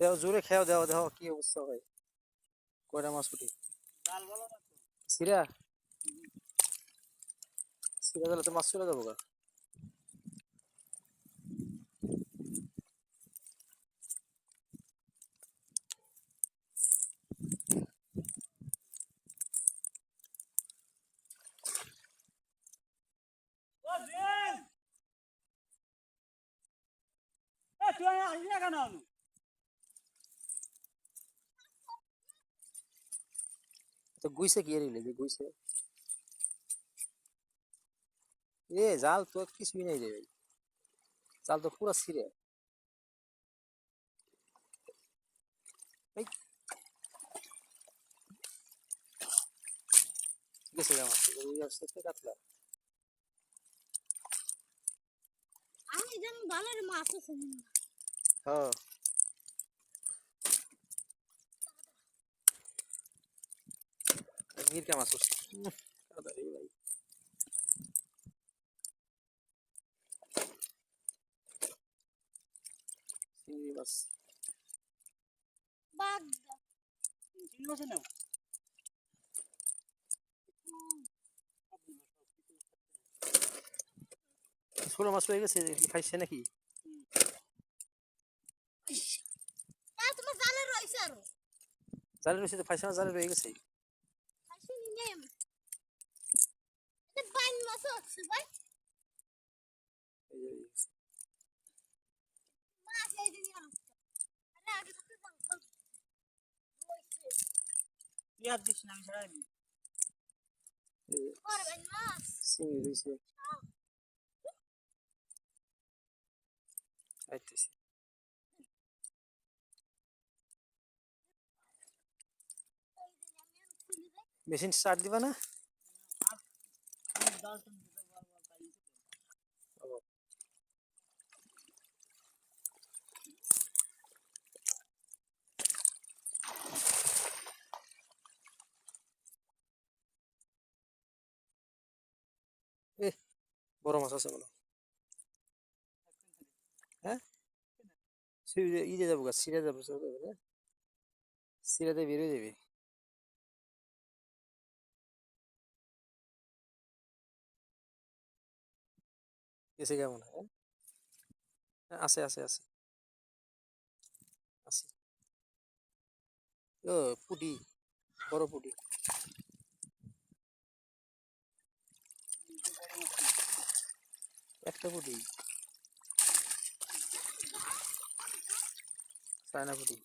দেও জোরে খেয়াও দেও দেখো কি অবস্থা হয় কয়টা মাছ উঠি সিরা? সিরা দিলে তো মাছ চলে যাব গা। তুই না কেন? তো গুইছে কি এরিলে যে গুইছে। এ জাল তো কিছুই নাই রে ভাই। জাল তো পুরা ছিঁড়ে। গেছে গা ওই আসছে তো আমি জানি ভালোর মাছ আছে মনে হয়। মিরকা মাছ উঠছে উহ, কাদা রে ভাই চিংড়ি মাছ হয়ে গেছে কি খাইছে নাকি জালে রয়েছে তো খাইছে না জালে রয়ে গেছে খাইছে নি নেম এটা বাইন মাছ আছে ভাই এই যে, এই যে। পেঁয়াজ দিস না আমি মেশিন স্টার্ট দিবা না ডাল তুমি দিতে পারব তাই বড় মাছ আছে মনে হয়। সিঁড়ি ই দিয়ে যাব গা সিঁড়ে যাব সিঁড়াতে বেরিয়ে যাবে? গেছে কেমন হয়? হ্যাঁ আছে আছে আছে। আছে। ও, পুটি, বড় পুটি। একটা পুটি। চায়না পুটি।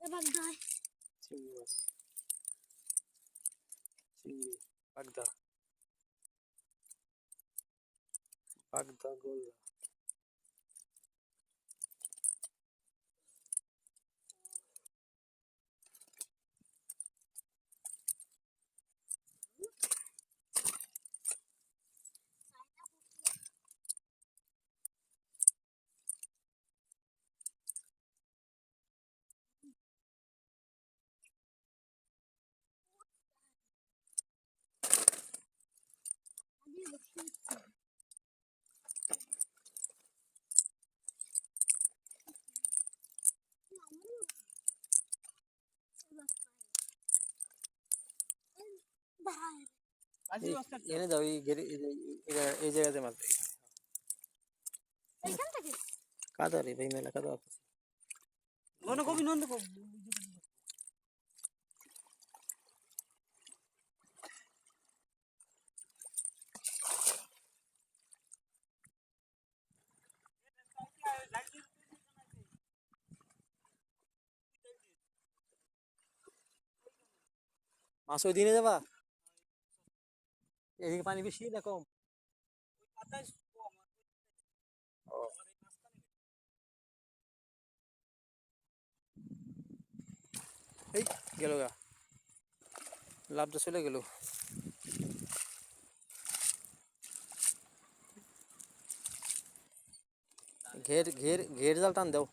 এবার দাই চিংড়ি মাছ। চিংড়ি বাগদা বাগদা গোল্লা। এনে দাও এই ঘেরে এই যে- এই জায়গা- এই জায়গাতে মাছ এইখান থেকে কাদা রে ভাই মেলা কাদা আছে ঘন কবি নন্দ কবি মাছ ওই দিনে যাবা এদিকে পানি বেশি না কম ও। এই গেল গা লাভটা চলে গেল ঘের ঘের ঘের জাল টান দাও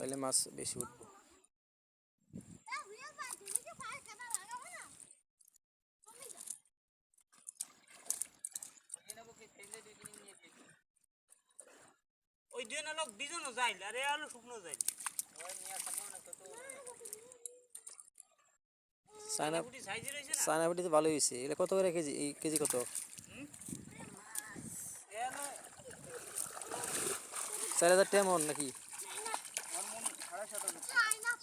তাহলে মাছ বেশি উঠবো। ওই দুই লোক দুজনও যাইল আর এ হলো শুকনো যাইল। চায়না পুটি সাইজে রয়েছে পুটি তো ভালো হয়েছে। এগুলো কত করে কেজি? কেজি কত? চার হাজার টাকা মন নাকি?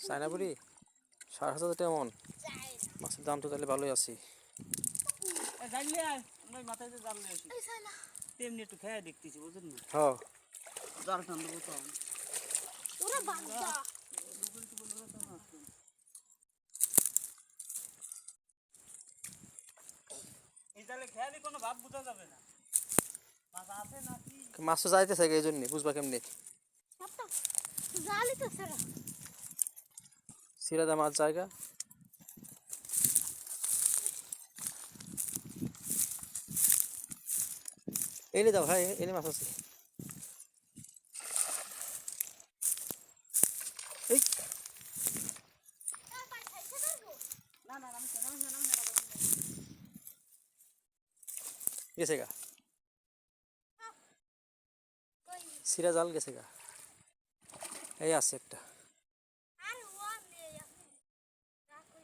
চাই না পুরি সাড়ে সাত হাজার টাকা মন মাছের দাম তো তাহলে ভালোই আছে। তেমনি একটু খেয়ে দেখতেছি বুঝলেন হ্যাঁ জাল ঠান্ডা বলতে মাছ যাইতেছে এই জন্য বুঝবা কেমনি? তো সারা সিরাদা মাছ জায়গা। এনে দাও ভাই, এনে মাছ আছে। গেছে গা। সিরা জাল গেছে গা। এই আছে একটা আর ওয়ান নেই আপনি রাখুন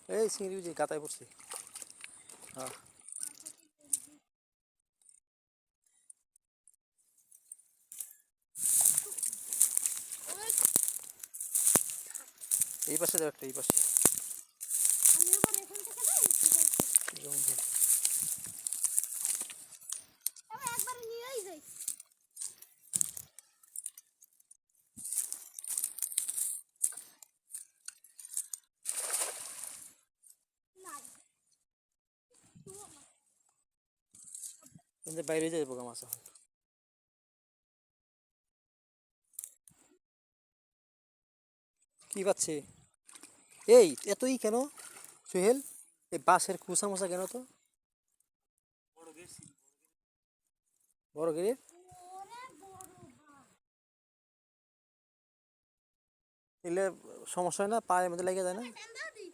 এই সিঁড়ি বুঝি কাতায় পড়ছে। হ্যাঁ এই পাশে দাও একটা এই পাশে আমি আবার এখান থেকে যাই জঙ্গল। আমি একবার নিয়েই যাই না কিন্তু বাইরে যাই পোকা মাছ এখন। কি পাচ্ছে? এই, এতই কেন? সুহেল, এই বাঁশের কুসা মোসা কেন তো? বড় গিরির এলে সমস্যা হয় না, পায়ের মধ্যে লেগে যায় না ঠান্ডা দি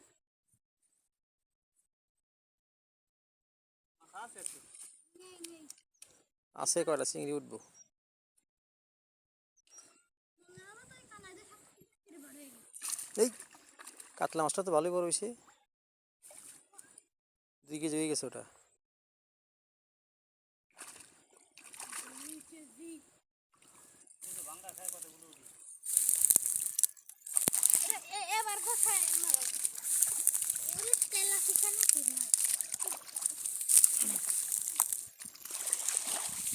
মাছ আছে একটু নেই নেই আছে কয়টা? চিংড়ি উঠবো। এই, কাতলা মাছটা তো ভালোই বড় হয়েছে। দুই কেজি হয়ে গেছে ওটা। কিন্তু ভাঙ্গা খায় কতগুলো উঠি এবার কোথায় মারো ওরে তেলা শিখানো কি না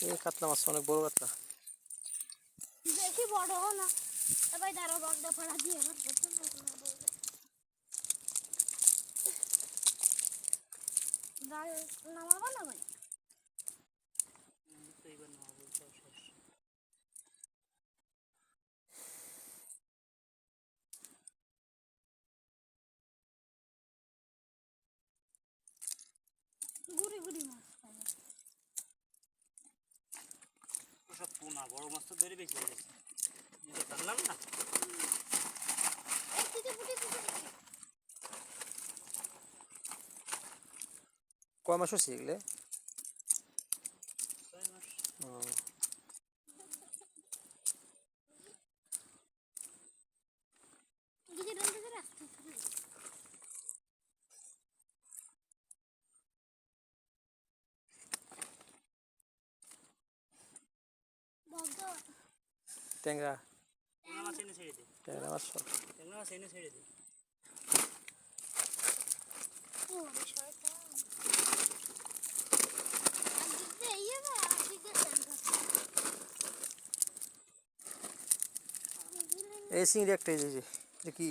এই কাতলা মাছ অনেক বড় কাতলা। বেশি বড় না। এবার দাঁড়ো বগদা ফাড়া দিয়ে এবার নামাবো না ভাই তো এবার না বলতে শেষ গুড়ি গুড়ি মাছ পাই না। ওসব পোনা বড় মাছ তো ধরে বেশি হয়েছে যেটা না। কয় মাস হচ্ছে ট্যাংরা ট্যাংরা মাছ সব। ট্যাংরা মাছ এনে ছেড়ে দে এই সিং একটা দেখি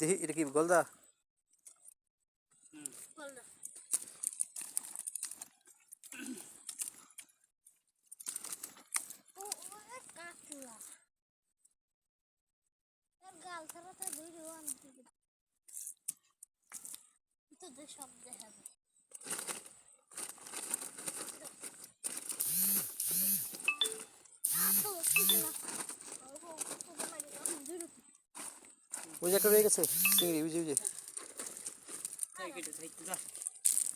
দেখি দেখি গলদা? শুধু শব্দ হবে ওই যে একটা রয়ে গেছে। চিংড়ি ওই যে ওই যে।